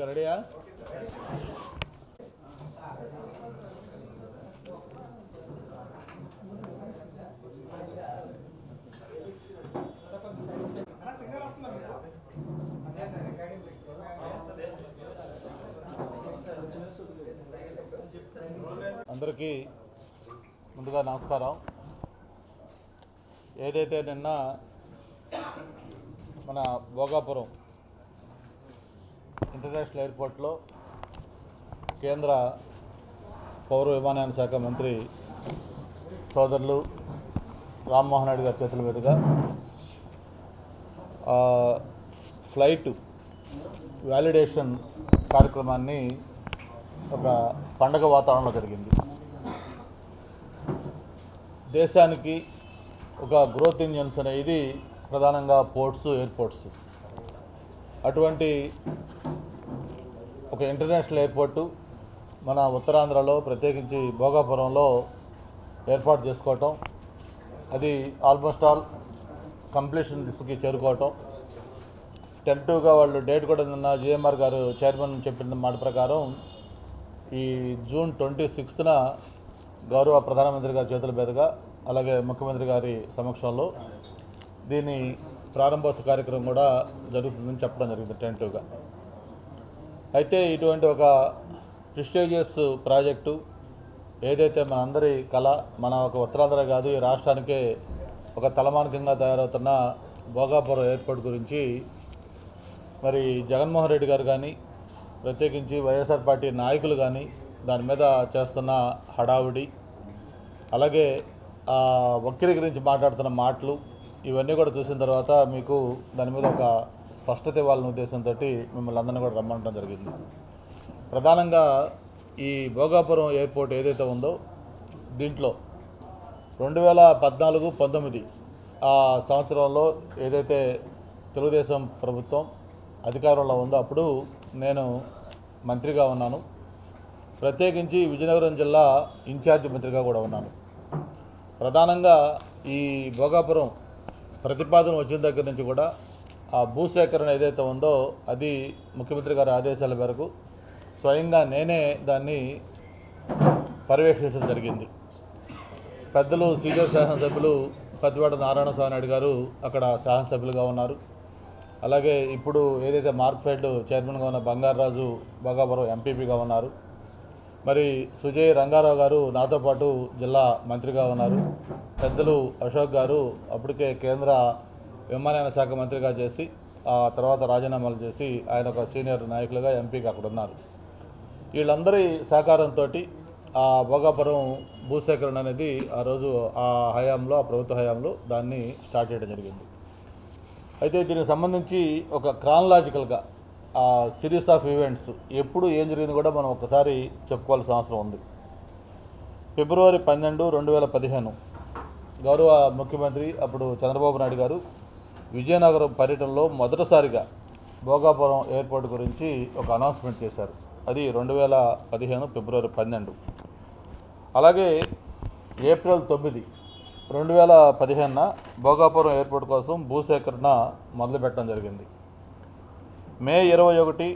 Okay రెడీయా అందరికీ ముందుగా నమస్కారం. ఏదైతే నిన్న మన భోగాపురం ఇంటర్నేషనల్ ఎయిర్పోర్ట్లో కేంద్ర పౌర విమానయాన శాఖ మంత్రి సోదరులు రామ్మోహన్ రెడ్డి గారి చేతుల మీదుగా ఫ్లైట్ వ్యాలిడేషన్ కార్యక్రమాన్ని ఒక పండగ వాతావరణంలో జరిగింది. దేశానికి ఒక గ్రోత్ ఇంజన్స్ అనేది ప్రధానంగా పోర్ట్స్ ఎయిర్పోర్ట్స్ అటువంటి ఒక ఇంటర్నేషనల్ ఎయిర్పోర్టు మన ఉత్తరాంధ్రలో ప్రత్యేకించి భోగాపురంలో ఏర్పాటు చేసుకోవటం అది ఆల్మోస్ట్ ఆల్ కంప్లీషన్ దిశకి చేరుకోవటం. టెంటుగా వాళ్ళు డేట్ కూడా నిన్న జిఎంఆర్ గారు చైర్మన్ చెప్పిన మాట ప్రకారం ఈ జూన్ ట్వంటీ సిక్స్త్న గౌరవ ప్రధానమంత్రి గారి చేతుల మీదుగా అలాగే ముఖ్యమంత్రి గారి సమక్షంలో దీని ప్రారంభోత్సవ కార్యక్రమం కూడా జరుగుతుందని చెప్పడం జరిగింది టెంటివ్గా అయితే ఇటువంటి ఒక ప్రిస్టేజియస్ ప్రాజెక్టు ఏదైతే మన అందరి కళ మన ఒక ఉత్తరాంధ్ర కాదు ఈ రాష్ట్రానికే ఒక తలమానికంగా తయారవుతున్న భోగాపురం ఎయిర్పోర్ట్ గురించి మరి జగన్మోహన్ రెడ్డి గారు కానీ ప్రత్యేకించి వైఎస్ఆర్ పార్టీ నాయకులు కానీ దాని మీద చేస్తున్న హడావుడి అలాగే ఆ వక్రీకరించి మాట్లాడుతున్న మాటలు ఇవన్నీ కూడా చూసిన తర్వాత మీకు దాని మీద ఒక స్పష్టత ఇవ్వాలనే ఉద్దేశంతో మిమ్మల్ని అందరినీ కూడా రమ్మనడం జరిగింది. ప్రధానంగా ఈ భోగాపురం ఎయిర్పోర్ట్ ఏదైతే ఉందో దీంట్లో రెండు వేల పద్నాలుగు పంతొమ్మిది ఆ సంవత్సరంలో ఏదైతే తెలుగుదేశం ప్రభుత్వం అధికారంలో ఉందో అప్పుడు నేను మంత్రిగా ఉన్నాను. ప్రత్యేకించి విజయనగరం జిల్లా ఇన్ఛార్జ్ మంత్రిగా కూడా ఉన్నాను. ప్రధానంగా ఈ భోగాపురం ప్రతిపాదన వచ్చిన దగ్గర నుంచి కూడా ఆ భూసేకరణ ఏదైతే ఉందో అది ముఖ్యమంత్రి గారి ఆదేశాల మేరకు స్వయంగా నేనే దాన్ని పర్యవేక్షించడం జరిగింది. పెద్దలు సీనియర్ శాసనసభ్యులు పెద్దవాడ నారాయణ స్వామి నాయుడు గారు అక్కడ శాసనసభ్యులుగా ఉన్నారు. అలాగే ఇప్పుడు ఏదైతే మార్క్ఫెడ్ చైర్మన్గా ఉన్న బంగారాజు భగాపురం ఎంపీపీగా ఉన్నారు. మరి సుజయ్ రంగారావు గారు నాతో పాటు జిల్లా మంత్రిగా ఉన్నారు. పెద్దలు అశోక్ గారు అప్పటికే కేంద్ర విమానయాన శాఖ మంత్రిగా చేసి ఆ తర్వాత రాజీనామాలు చేసి ఆయన ఒక సీనియర్ నాయకులుగా ఎంపీగా అక్కడ ఉన్నారు. వీళ్ళందరి సహకారంతో ఆ భోగాపురం భూసేకరణ అనేది ఆ రోజు ఆ హయాంలో ఆ ప్రభుత్వ హయాంలో దాన్ని స్టార్ట్ చేయడం జరిగింది. అయితే దీనికి సంబంధించి ఒక క్రానలాజికల్గా ఆ సిరీస్ ఆఫ్ ఈవెంట్స్ ఎప్పుడు ఏం జరిగింది కూడా మనం ఒకసారి చెప్పుకోవాల్సిన అవసరం ఉంది. ఫిబ్రవరి పన్నెండు రెండు వేల పదిహేను గౌరవ ముఖ్యమంత్రి అప్పుడు చంద్రబాబు నాయుడు గారు విజయనగరం పర్యటనలో మొదటిసారిగా భోగాపురం ఎయిర్పోర్ట్ గురించి ఒక అనౌన్స్మెంట్ చేశారు. అది రెండు వేల పదిహేను ఫిబ్రవరి పన్నెండు. అలాగే ఏప్రిల్ తొమ్మిది రెండు వేల పదిహేనున భోగాపురం ఎయిర్పోర్ట్ కోసం భూసేకరణ మొదలుపెట్టడం జరిగింది. మే ఇరవై ఒకటి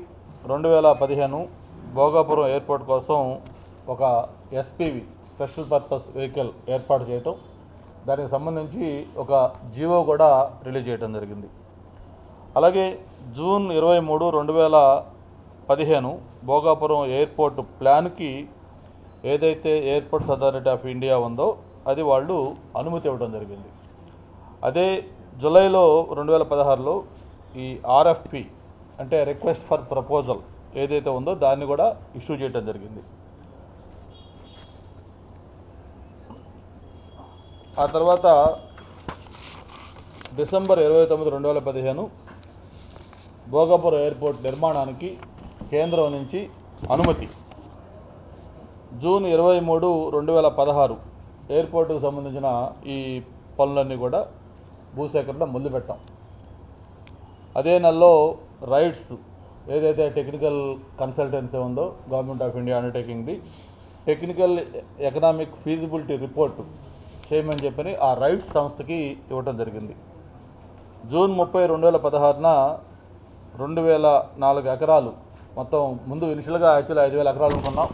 రెండు వేల పదిహేను భోగాపురం ఎయిర్పోర్ట్ కోసం ఒక ఎస్పీవి స్పెషల్ పర్పస్ వెహికల్ ఏర్పాటు చేయటం దానికి సంబంధించి ఒక జీవో కూడా రిలీజ్ చేయడం జరిగింది. అలాగే జూన్ ఇరవై మూడు రెండు వేల పదిహేను భోగాపురం ఎయిర్పోర్ట్ ప్లాన్కి ఏదైతే ఎయిర్పోర్ట్స్ అథారిటీ ఆఫ్ ఇండియా ఉందో అది వాళ్ళు అనుమతి ఇవ్వడం జరిగింది. అదే జూలైలో రెండు వేల పదహారులో ఈ ఆర్ఎఫ్పి అంటే రిక్వెస్ట్ ఫర్ ప్రపోజల్ ఏదైతే ఉందో దాన్ని కూడా ఇష్యూ చేయడం జరిగింది. ఆ తర్వాత డిసెంబర్ ఇరవై తొమ్మిది రెండు వేల పదిహేను భోగాపురం ఎయిర్పోర్ట్ నిర్మాణానికి కేంద్రం నుంచి అనుమతి. జూన్ ఇరవై మూడు రెండు వేల పదహారు ఎయిర్పోర్టుకు సంబంధించిన ఈ పనులన్నీ కూడా భూసేకరణ మొదలుపెట్టాం. అదే నెలలో రైట్స్ ఏదైతే టెక్నికల్ కన్సల్టెన్సీ ఉందో గవర్నమెంట్ ఆఫ్ ఇండియా అండర్టేకింగ్ది టెక్నికల్ ఎకనామిక్ ఫీజిబిలిటీ రిపోర్ట్ చేయమని చెప్పని ఆ రైట్స్ సంస్థకి ఇవ్వటం జరిగింది. జూన్ ముప్పై రెండు వేల పదహారున రెండు వేల నాలుగు ఎకరాలు మొత్తం ముందు ఇనిషియల్గా యాక్చువల్ ఐదు వేల ఎకరాలు అనుకున్నాం.